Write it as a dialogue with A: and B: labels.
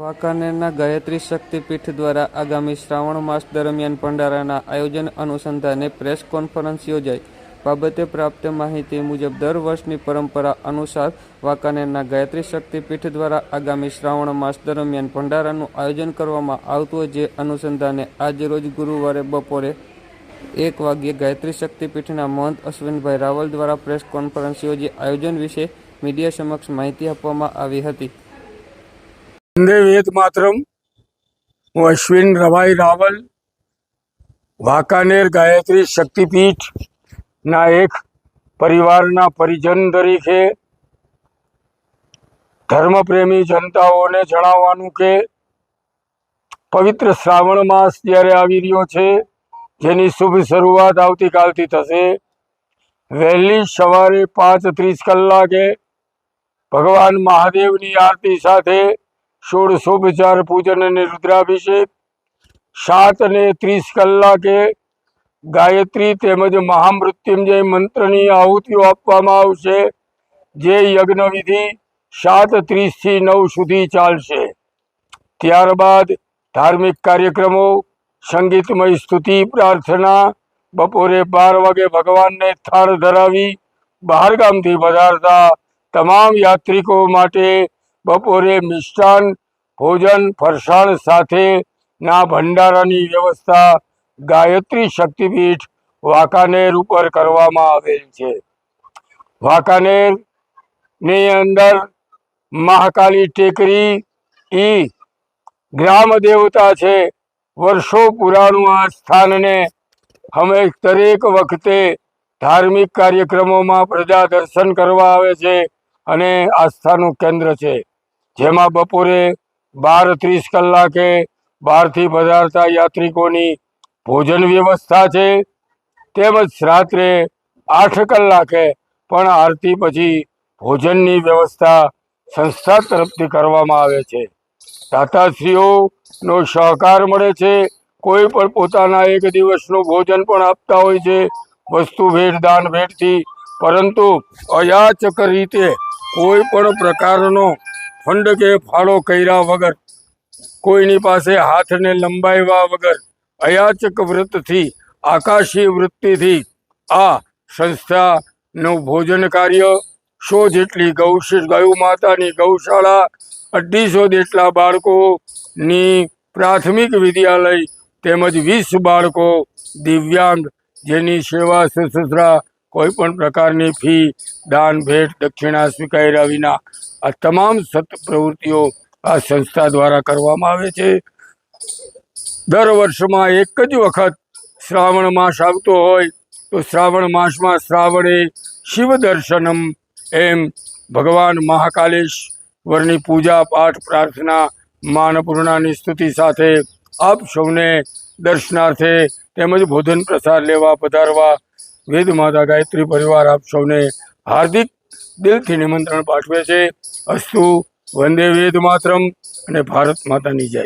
A: વાંકાનેરના ગાયત્રી શક્તિપીઠ દ્વારા આગામી શ્રાવણ માસ દરમિયાન ભંડારાના આયોજન અનુસંધાને પ્રેસ કોન્ફરન્સ યોજાઈ. બાબતે પ્રાપ્ત માહિતી મુજબ દર વર્ષની પરંપરા અનુસાર વાંકાનેરના ગાયત્રી શક્તિપીઠ દ્વારા આગામી શ્રાવણ માસ દરમિયાન ભંડારાનું આયોજન કરવામાં આવતું જે અનુસંધાને આજરોજ ગુરુવારે બપોરે એક વાગ્યે ગાયત્રી શક્તિપીઠના મહંત અશ્વિનભાઈ રાવલ દ્વારા પ્રેસ કોન્ફરન્સ યોજી આયોજન વિશે મીડિયા સમક્ષ માહિતી આપવામાં આવી હતી.
B: વંદે વેદ માતરમ હું અશ્વિન રવાઈ રાવલ, વાંકાનેર ગાયત્રી શક્તિપીઠના એક પરિવારના પરિજન તરીકે ધર્મપ્રેમી જનતાઓને જણાવવાનું કે પવિત્ર શ્રાવણ માસ જ્યારે આવી રહ્યો છે, જેની શુભ શરૂઆત આવતીકાલથી થશે. વહેલી સવારે પાંચ ત્રીસ કલાકે ભગવાન મહાદેવની આરતી સાથે ષોડશોપચાર પૂજન અને રુદ્રાભિષેક સાત અને ત્રીસ કલાકે ગાયત્રી તેમજ મહામૃત્યુંજય મંત્રની આહુતિઓ આપવામાં આવશે, જે યજ્ઞવિધિ સાત ત્રીસથી નવ સુધી ચાલશે. ત્યારબાદ ધાર્મિક કાર્યક્રમો, સંગીતમય સ્તુતિ, પ્રાર્થના, બપોરે બાર વાગે ભગવાનને થાળ ધરાવી બહારગામથી પધારતા તમામ યાત્રિકો માટે બપોરે મિષ્ટાન, ભોજન, ફરસાણ સાથે ના ભંડારાની વ્યવસ્થા ગાયત્રી શક્તિપીઠ વાંકાનેર ઉપર કરવામાં આવેલ છે. વાંકાનેરની અંદર મહાકાલી ટેકરી ઈ ગ્રામ દેવતા છે. વર્ષો પુરાણું આ સ્થાનને અમે દરેક વખતે ધાર્મિક કાર્યક્રમોમાં પ્રજા દર્શન કરવા આવે છે અને આસ્થાનું કેન્દ્ર છે. જેમાં બપોરે બાર ત્રીસ કલાકે બહારથી પધારતા યાત્રિકોની ભોજન વ્યવસ્થા છે, તેમજ રાત્રે આઠ કલાકે પણ આરતી પછી ભોજનની વ્યવસ્થા સંસ્થા તરફથી કરવામાં આવે છે. દાતાશ્રીઓનો સહકાર મળે છે, કોઈ પણ પોતાના એક દિવસનું ભોજન પણ આપતા હોય છે, વસ્તુ ભેટ, દાન ભેટથી, પરંતુ અયાચક રીતે કોઈ પણ પ્રકારનો ફંડ કે ફાળો કર્યા વગર, કોઈની પાસે હાથને લંબાવ્યા વગર, અયાચક વ્રતથી આકાશી વૃત્તિથી, આ સંસ્થાનું ભોજન કાર્ય સો જેટલી ગૌ ગૌ માતાની ગૌશાળા, અઢીસો જેટલા બાળકોની પ્રાથમિક વિદ્યાલય તેમજ વીસ બાળકો દિવ્યાંગ જેની સેવા શુશ્રૂષા કોઈ પણ પ્રકારની ફી, દાન, ભેટ, દક્ષિણા સ્વીકાર્યા વિના આ તમામ સત પ્રવૃત્તિઓ આ સંસ્થા દ્વારા કરવામાં આવે છે. દર વર્ષમાં એક જ વખત શ્રાવણ માસ આવતો હોય તો શ્રાવણ માસમાં શ્રાવણે શિવ દર્શનમ એમ ભગવાન મહાકાલેશ્વરની પૂજા, પાઠ, પ્રાર્થના, માનપૂર્ણાની સ્તુતિ સાથે આપ સૌને દર્શનાર્થે તેમજ ભોજન પ્રસાદ લેવા, પધારવા વેદ માતા ગાયત્રી પરિવાર આપ સૌને હાર્દિક દિલથી નિમંત્રણ પાઠવે છે. અસ્તુ વંદે વેદ માતરમ અને ભારત માતાની જય.